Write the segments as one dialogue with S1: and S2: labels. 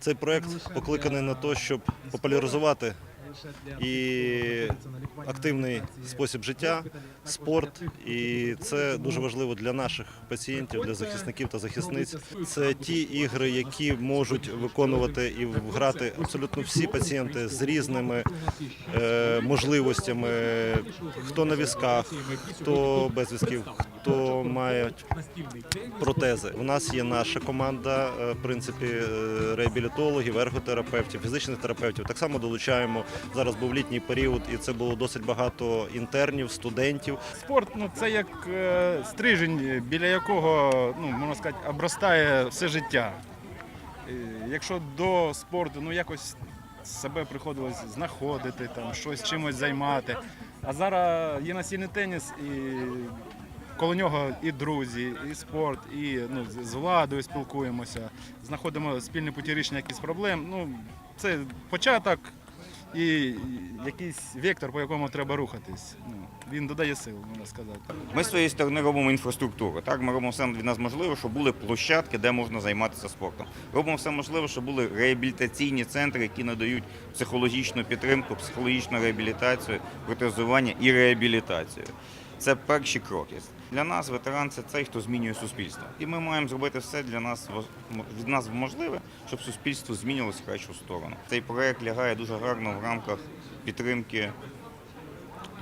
S1: Цей проект покликаний на те, щоб популяризувати і активний спосіб життя, спорт, і це дуже важливо для наших пацієнтів, для захисників та захисниць. Це ті ігри, які можуть виконувати і грати абсолютно всі пацієнти з різними е, можливостями. Хто на візках, хто без візків, хто має протези. У нас є наша команда, е, в принципі, е, реабілітологів, ерготерапевтів, фізичних терапевтів. Так само долучаємо. Зараз був літній період, і це було досить багато інтернів, студентів.
S2: Спорт ну, це як е, стрижень, біля якого, ну, можна сказати, обростає все життя. Якщо до спорту ну, якось себе приходилось знаходити, там, щось чимось займати. А зараз є настільний теніс, і коло нього і друзі, і спорт, і ну, з- владою спілкуємося, знаходимо спільні путі рішення якихось проблем. Ну, це початок і якийсь вектор, по якому треба рухатись. Ну, він додає сил, можна сказати.
S3: Ми з своєї сторони робимо інфраструктуру. Так, ми робимо все від нас можливе, щоб були площадки, де можна займатися спортом. Робимо все можливе, щоб були реабілітаційні центри, які надають психологічну підтримку, психологічну реабілітацію, протезування і реабілітацію. Це перші кроки. Для нас ветеран це цей, хто змінює суспільство. І ми маємо зробити все для нас від нас можливе, щоб суспільство змінилося в кращу сторону. Цей проект лягає дуже гарно в рамках підтримки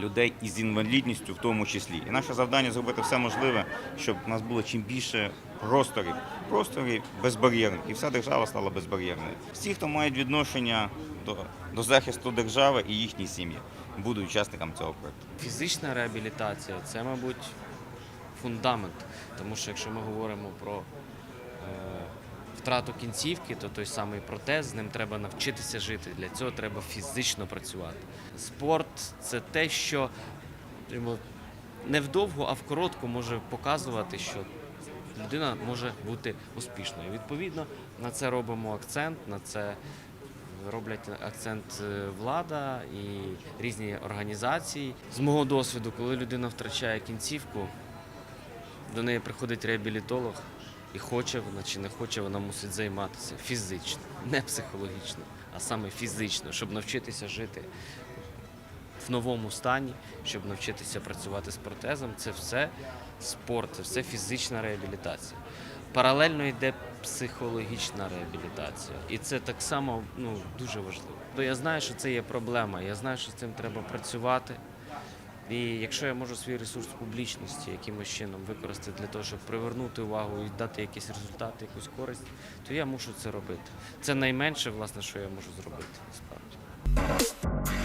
S3: людей із інвалідністю в тому числі. І наше завдання зробити все можливе, щоб у нас було чим більше просторів, просторів безбар'єрних, і вся держава стала безбар'єрною. Всі, хто мають відношення до, до захисту держави і їхні сім'ї, будуть учасниками цього проекту.
S4: Фізична реабілітація це, мабуть, фундамент. Тому що якщо ми говоримо про е, втрату кінцівки, то той самий протез, з ним треба навчитися жити. Для цього треба фізично працювати. Спорт це те, що скажімо, не вдовго, а в коротку може показувати, що людина може бути успішною. Відповідно, на це робимо акцент, на це роблять акцент е, влада і різні організації. З мого досвіду, коли людина втрачає кінцівку, до неї приходить реабілітолог і хоче вона чи не хоче, вона мусить займатися фізично, не психологічно, а саме фізично, щоб навчитися жити в новому стані, щоб навчитися працювати з протезом. Це все спорт, це все фізична реабілітація. Паралельно йде психологічна реабілітація. І це так само ну, дуже важливо. Бо я знаю, що це є проблема, я знаю, що з цим треба працювати. І якщо я можу свій ресурс публічності якимось чином використати для того, щоб привернути увагу і дати якийсь результат, якусь користь, то я мушу це робити. Це найменше, власне, що я можу зробити. Справді.